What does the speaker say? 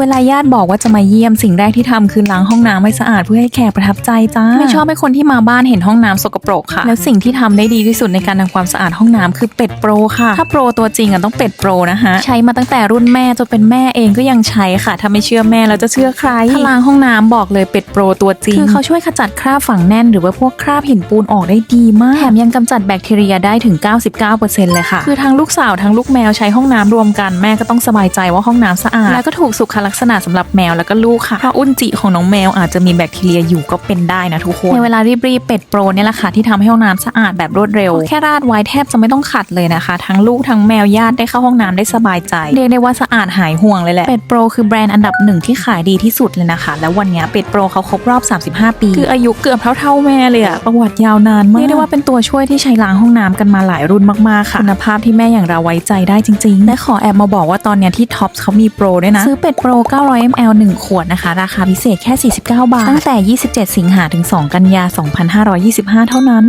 เวลาญาติบอกว่าจะมาเยี่ยมสิ่งแรกที่ทำคือล้างห้องน้ำให้สะอาดเพื่อให้แขกประทับใจจ้าไม่ชอบให้คนที่มาบ้านเห็นห้องน้ำสกปรกค่ะ แล้วสิ่งที่ทำได้ดีที่สุดในการทำความสะอาดห้องน้ำคือเป็ดโปรค่ะ ถ้าโปรตัวจริงอะต้องเป็ดโปรนะคะใช้มาตั้งแต่รุ่นแม่จนเป็นแม่เองก็ยังใช้ค่ะถ้าไม่เชื่อแม่แล้วจะเชื่อใครถ้าล้างห้องน้ำบอกเลยเป็ดโปรตัวจริงคือเขาช่วยขจัดคราบฝังแน่น หรือว่าพวกคราบหินปูนออกได้ดีมากแถมยังกำจัดแบคทีเรียได้ถึง 99%เลยค่ะ คือทั้งลูกสาวทั้งลูกแมวใช้ห้องน้ำรวมกันแม่ก็ต้องสบายใจว่าห้องน้ำสะอาดแล้วก็ถูกสุขลักษณะสำหรับแมวแล้วก็ลูกค่ะเพราะอุจจิของน้องแมวอาจจะมีแบคทีเรียอยู่ก็เป็นได้นะทุกคนในเวลารีบๆเป็ดโปรเนี่ยแหละค่ะที่ทำให้ห้องน้ำสะอาดแบบรวดเร็ว แค่ราดไว้แทบจะไม่ต้องขัดเลยนะคะ ทั้งลูกทั้งแมวญาติได้เข้าห้องน้ำได้สบายใจเรียกได้ว่าสะอาดหายห่วงเลยแหละเป็ดโปรคือแบรนด์อันดับหนึ่งที่ขายดีที่สุดเลยนะคะ แล้ววันเนี้ยเป็ดโปรเขาครบรอบ 35 ปี คืออายุเกือบเท่าๆแม่เลยอะประวัติยาวนานมากเรียกได้ว่าเป็นตัวช่วยที่ใช้ล้างห้องน้ำกันมาหลายรุ่นมากๆค่ะคุณภาพที่แม่อย่างเราไว้ใจได้จริงๆและขอแอบมาบอกว่าตอนเนี้ยที่ท็อปส์เขามีโปรด้วยนะซื้อเป็ดโปร900 ml 1 ขวดนะคะ ราคาพิเศษแค่ 49 บาท ตั้งแต่ 27 สิงหาถึง 2 กันยา 2525 เท่านั้น